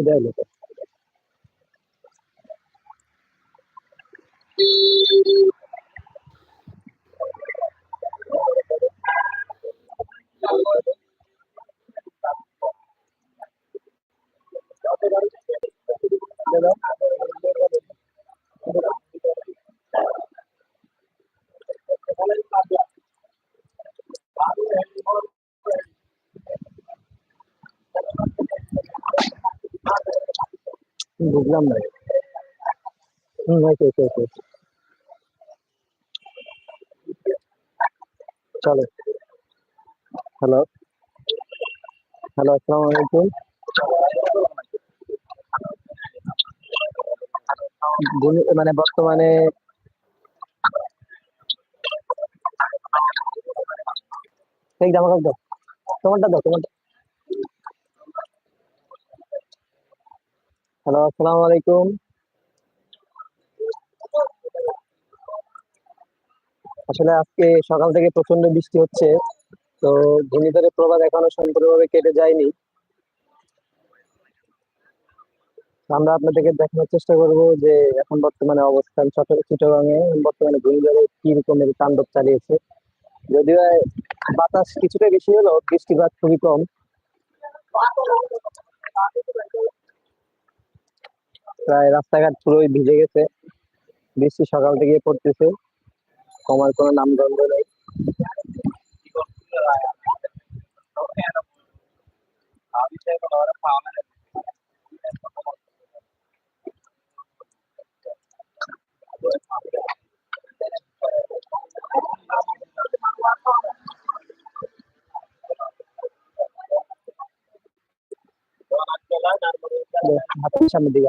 available বুঝলাম না। হুম হয়েছে হয়েছে হয়েছে চলো। হ্যালো হ্যালো আসসালামু আলাইকুম। মানে বর্তমানে জামা কাপড় দাও, তোমারটা দাও, তোমারটা হ্যালো আসসালামু আলাইকুম। আসলে আজকে সকাল থেকে প্রচণ্ড বৃষ্টি হচ্ছে, তো ঘূর্ণিঝড়ের প্রভাব এখনও সম্পূর্ণভাবে কেটে যায়নি। আমরা আপনাদেরকে দেখানোর চেষ্টা করব যে এখন বর্তমানে অবস্থান চিটাগাঙে বর্তমানে ঘূর্ণিঝড়ে কি রকমের তাণ্ডব চালিয়েছে। যদিও বাতাস কিছুটা বেশি হলো বৃষ্টিপাত খুবই কম। প্রায় রাস্তাঘাট পুরোই ভিজে গেছে। বৃষ্টি সকাল থেকে পড়তেছে। কমার কোনো নামগন্ধ নেই। হাতের সামনের দিকে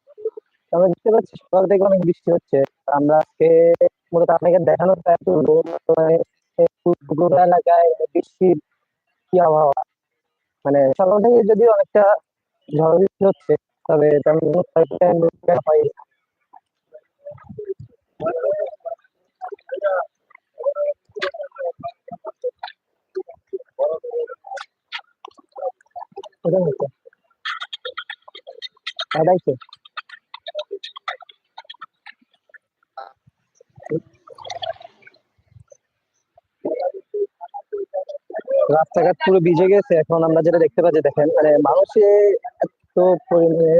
আমরা দেখতে পাচ্ছি সকাল থেকে অনেক বৃষ্টি হচ্ছে। আমরা আজকে মূলত আপনাকে দেখানোর ট্রাই করব বর্তমানে এলাকায় বৃষ্টির কি আবহাওয়া? মানে সকাল থেকে যদিও অনেকটা ঝড় বৃষ্টি হচ্ছে, তবে তেমন হয় এরকম হচ্ছে আড়াইশো রাস্তাঘাট পুরো ভিজে গেছে এখন আমরা যেটা দেখতে পাচ্ছি দেখেন মানে মানুষে এত পরিমাণে